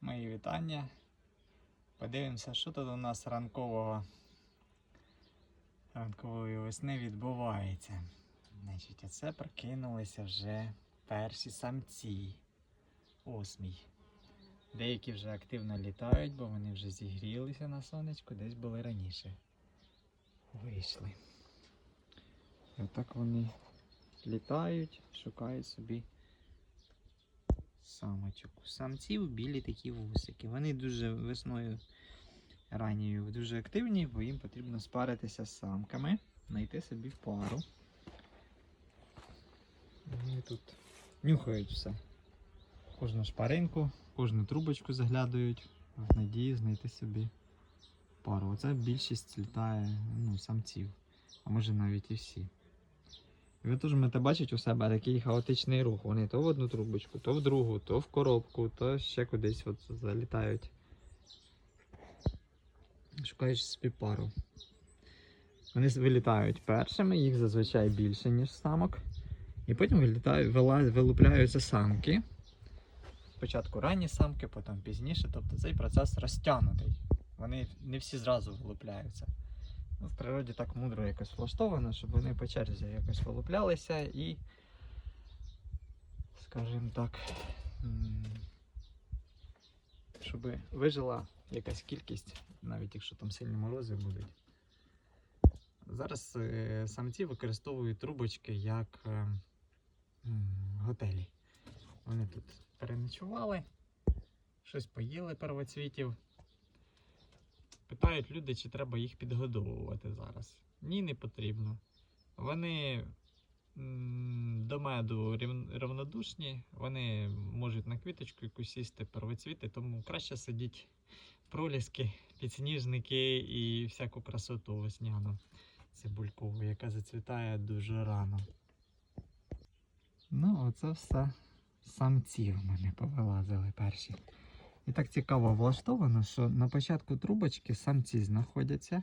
Мої вітання. Подивимося, що тут у нас ранкового ранкової весни відбувається. Значить, оце прокинулися вже перші самці. Осмій. Деякі вже активно літають, бо вони вже зігрілися на сонечку, десь були раніше. Вийшли. І отак вони літають, шукають собі самочок. У самців білі такі вусики. Вони дуже весною ранньою дуже активні, бо їм потрібно спаритися з самками, знайти собі пару. Вони тут нюхають все. Кожну шпаринку, кожну трубочку заглядають в надії знайти собі пару. Оце більшість літає ну, самців, а може навіть і всі. Ви теж можете бачити у себе такий хаотичний рух. Вони то в одну трубочку, то в другу, то в коробку, то ще кудись от залітають. Шукаючи собі пару. Вони вилітають першими, їх зазвичай більше, ніж самок. І потім вилупляються самки. Спочатку ранні самки, потім пізніше. Тобто цей процес розтягнутий. Вони не всі зразу вилупляються. Ну, в природі так мудро якось влаштовано, щоб вони по черзі якось вилуплялися і, скажімо так, щоб вижила якась кількість, навіть якщо там сильні морози будуть. Зараз е, самці використовують трубочки як е, готелі. Вони тут переночували, щось поїли первоцвітів. Питають люди, чи треба їх підгодовувати зараз. Ні, не потрібно. Вони до меду рівн- рівнодушні, вони можуть на квіточку якусь сісти первоцвіти, тому краще сидіть проліски, підсніжники і всяку красоту весняну цибулькову, яка зацвітає дуже рано. Ну, оце все самці в мене повилазили перші. І так цікаво влаштовано, що на початку трубочки самці знаходяться,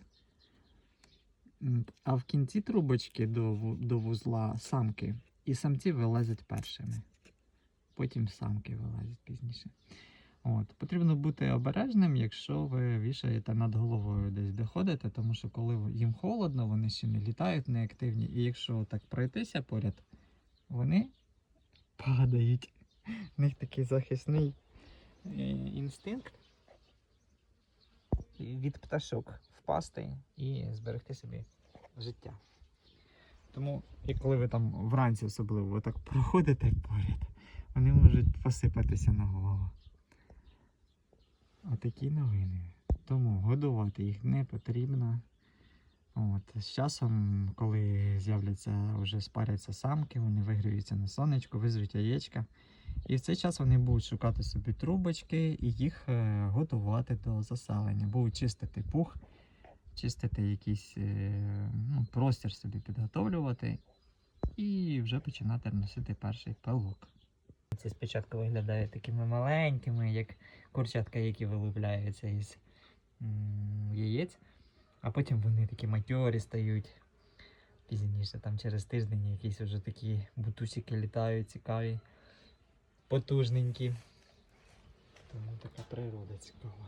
а в кінці трубочки до, до вузла самки. І самці вилазять першими. Потім самки вилазять пізніше. От. Потрібно бути обережним, якщо ви вішаєте над головою десь де ходите, тому що коли їм холодно, вони ще не літають, не активні. І якщо так пройтися поряд, вони падають. У них такий захисний інстинкт від пташок впасти і зберегти собі життя. Тому, і коли ви там вранці особливо ви так проходите поряд, вони можуть посипатися на голову. Отакі новини. Тому годувати їх не потрібно. От, з часом, коли з'являться, вже спаряться самки, вони вигріються на сонечку, визруть яєчка. І в цей час вони будуть шукати собі трубочки і їх е, готувати до заселення. Будуть чистити пух, чистити якийсь е, ну, простір собі підготовлювати і вже починати носити перший пилок. Ці спочатку виглядають такими маленькими, як курчатка, які вилупляються із яєць, а потім вони такі матьорі стають. Пізніше, там через тиждень якісь вже такі бутусики літають цікаві потужненькі. Тому така природа цікава.